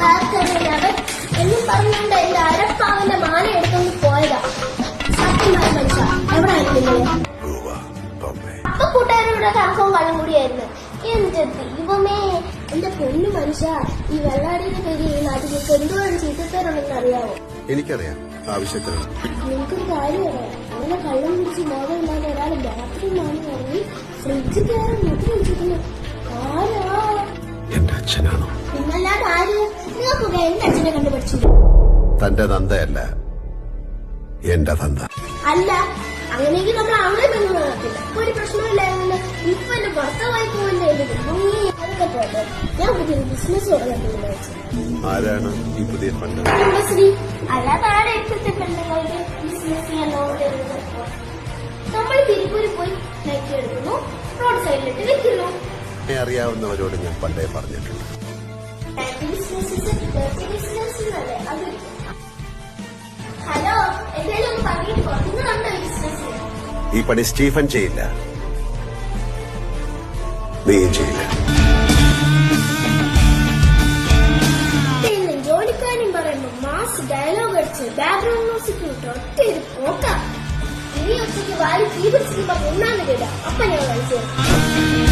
പാർക്കടയിലവൻ എന്നും പറഞ്ഞുകൊണ്ട് എന്റെ അരപ്പാവന്റെ മാല കള്ളും കൂടിയായിരുന്നു എന്റെ ദൈവമേ എന്റെ പൊന്നു മനുഷ്യ ഈ വെള്ളാടിന്റെ പേര് ഈ നാട്ടിലേക്ക് എന്തോരം ചീത്തക്കാരുണ്ടെന്ന് അറിയാവോ എനിക്കറിയാം ആവശ്യത്തിന്. നിനക്കൊരു കാര്യം അറിയാം അങ്ങനെ കള്ളം കുടിച്ച് മോഹമില്ലാതെ ഒരാൾ ബാത്റൂം ഫ്രിഡ്ജ് കയറി മുട്ടി വെച്ചിരുന്നു ആരാ എന്റെ അച്ഛനാണോ? ആര്? എന്റെ അച്ഛനെ കണ്ടുപിടിച്ചില്ല തന്റെ തന്തയല്ല എന്റെ തന്ത. അല്ല അങ്ങനെയെങ്കിൽ നമ്മൾ ബന്ധം നടക്കില്ല ഒരു പ്രശ്നമില്ലായിരുന്നു ഇപ്പൊ എന്റെ ഭർത്താവായി പോകണ്ടേ എന്റെ ദൈവമേ. അതൊക്കെ പോട്ടെ ഞാൻ പുതിയൊരു ബിസിനസ് തുടങ്ങാൻ തീരുമാനിച്ചു. ആരാണ് ഈ പുതിയ ഫണ്ട് കുടുംബശ്രീ അല്ലാതെ ആടെ ഇപ്പോഴത്തെ പെണ്ണുങ്ങളുടെ ബിസിനസ് ചെയ്യാൻ നമ്മൾ തിരുപ്പൂരിൽ പോയി എടുക്കുന്നു റോഡ് സൈഡിലിട്ട് വെക്കുന്നു. എന്നെ അറിയാവുന്നവരോട് ഞാൻ പണ്ടേ പറഞ്ഞിട്ടുണ്ട്. ഹലോ എന്തെങ്കിലും പറഞ്ഞിട്ട് ബിസിനസ് ഈ പണി സ്റ്റീഫൻ ചെയ്യില്ല. നീയും ചെയ്യില്ല. ബാക്ക്ഗ്രൗണ്ട് മ്യൂസിക് ഒറ്റ ഒരു ഇനി ഒറ്റയ്ക്ക് വാലി തീ പിടിച്ചിട്ട് ഒന്നാമത് ഇടാം അപ്പൊ ഞാൻ